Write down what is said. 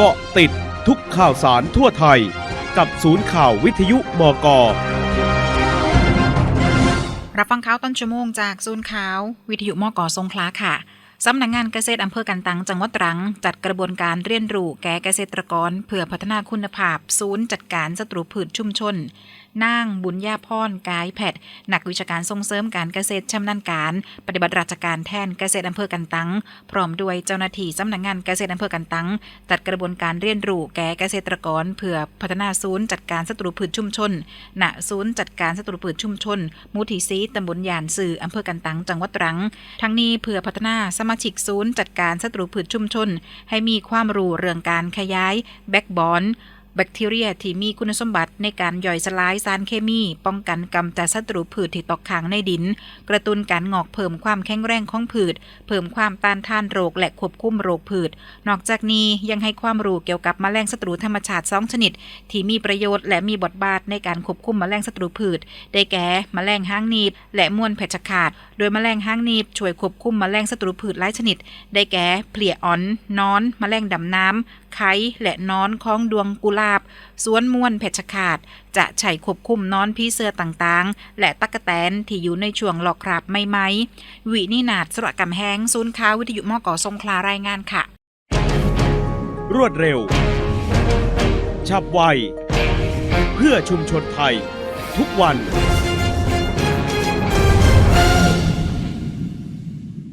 เกาะติดทุกข่าวสารทั่วไทย กับศูนย์ข่าววิทยุมกรับฟังข่าวต้นชั่วโมงจากศูนย์ข่าว วิทยุมกสงขลาค่ะสำนักงงานเกษตรอำเภอกันตังจังหวัดตรัง จัดกระบวนการเรียนรู้แก่เกษตรกร เพื่อพัฒนาคุณภาพ ศูนย์จัดการศัตรูพืชชุมชน นางบุญญาพรกายแพทย์นักวิชาการส่งเสริมการเกษตรชำนาญการ ปฏิบัติราชการแทนเกษตรอำเภอกันตัง พร้อมด้วยเจ้าหน้าที่สำนักงานเกษตรอำเภอกันตัง จัดกระบวนการเรียนรู้แก่เกษตรกร เพื่อพัฒนาศูนย์จัดการศัตรูพืชชุมชน ณ ศูนย์จัดการศัตรูพืชชุมชนมูทีซีตำบลยานสื่ออำเภอกันตัง จังหวัดตรัง ทั้งนี้เพื่อพัฒนาสมาชิกศูนย์จัดการศัตรูพืชชุมชน ให้มีความรู้เรื่องการขยาย แบ็กบอน แบคทีเรียที่มีคุณสมบัติในการย่อยสลายสารเคมี ป้องกันกำจัดศัตรูพืชที่ตกค้างในดิน กระตุ้นการงอกเพิ่มความแข็งแรงของพืช เพิ่มความต้านทานโรคและควบคุมโรคพืช นอกจากนี้ยังให้ความรู้เกี่ยวกับแมลงศัตรูธรรมชาติสองชนิด ที่มีประโยชน์และมีบทบาทในการควบคุมแมลงศัตรูพืช ได้แก่แมลงห้างหนีบ และมวนเพชฌฆาต โดยแมลงห้างหนีบช่วยควบคุมแมลงศัตรูพืชหลายชนิด ได้แก่เพลียอ่อนนอนแมลงดำน้ำไข่และนอนของดวงกุลาบ สวนมวนเพชรขาด จะใช้ควบคุมนอนพีเสือต่างๆ และตักะแตนที่อยู่ในช่วงหลอกคราบไม่ไหมวินินาศสระกำแหงศูนย์ค้าวิทยุมกสงคลารายงานค่ะ รวดเร็ว ฉับไว เพื่อชุมชนไทย ทุกวัน